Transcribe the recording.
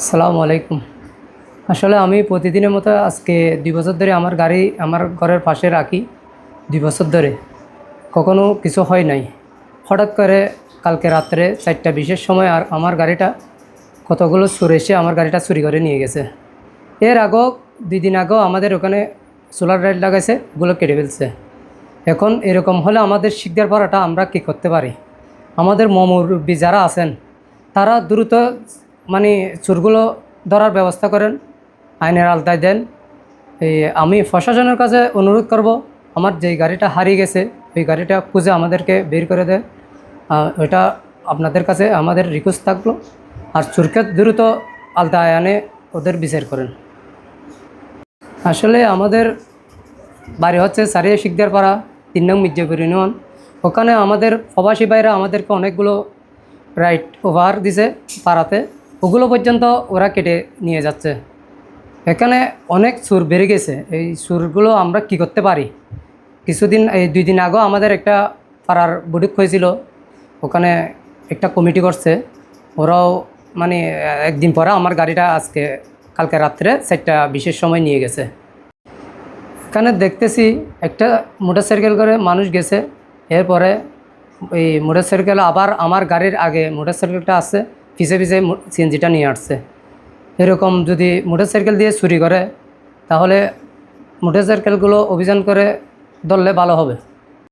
আসসালামু আলাইকুম। আসলে আমি প্রতিদিনের মতো আজকে দুই বছর ধরে আমার গাড়ি আমার ঘরের পাশে রাখি, দুই বছর ধরে। কখনো কিছু হয় নাই। হঠাৎ করে কালকে রাত্রে চারটা বিশেষ সময় আর আমার গাড়িটা কতগুলো চোর এসে আমার গাড়িটা চুরি করে নিয়ে গেছে। এর আগেও, দুই দিন আগেও আমাদের ওখানে সোলার লাইট লাগাইছে, ওগুলো কেটে ফেলছে। এখন এরকম হলে আমাদের শিকদার পাড়াটা আমরা কি করতে পারি? আমাদের মমুরব্বী যারা আছেন, তারা দ্রুত মানে চোরগুলো ধরার ব্যবস্থা করেন, আইনের আলতায় দেন। এই আমি প্রশাসনের কাছে অনুরোধ করব, আমার যেই গাড়িটা হারিয়ে গেছে, ওই গাড়িটা খুঁজে আমাদেরকে বের করে দেয় ওইটা আপনাদের কাছে আমাদের রিকোয়েস্ট থাকল। আর চোরকে দ্রুত আলতায় আনে ওদের বিচার করেন। আসলে আমাদের বাড়ি হচ্ছে সারিয়া শিকদার পাড়া তিন নং মির্জাপুর ইউনিয়ন। ওখানে আমাদের প্রবাসী ভাইরা আমাদেরকে অনেকগুলো রাইট ওভার দিছে পাড়াতে। ওগুলো পর্যন্ত ওরা কেটে নিয়ে যাচ্ছে। এখানে অনেক সুর বেড়ে গেছে। এই সুরগুলো আমরা কি করতে পারি? কিছুদিন, এই দুই দিন আগেও আমাদের একটা পাড়ার বৈঠক হয়েছিল। ওখানে একটা কমিটি করছে। ওরাও মানে একদিন পরে আমার গাড়িটা আজকে, কালকে রাত্রে চারটা বিশেষ সময় নিয়ে গেছে। এখানে দেখতেছি একটা মোটর সাইকেল করে মানুষ গেছে। এরপরে এই মোটর সাইকেল আবার আমার গাড়ির আগে মোটর সাইকেলটা আসছে পিছে পিছে সিএনজিটা নিয়ে আসছে। এরকম যদি মোটর সাইকেল দিয়ে চুরি করে, তাহলে মোটর সাইকেলগুলো অভিযান করে ধরলে ভালো হবে।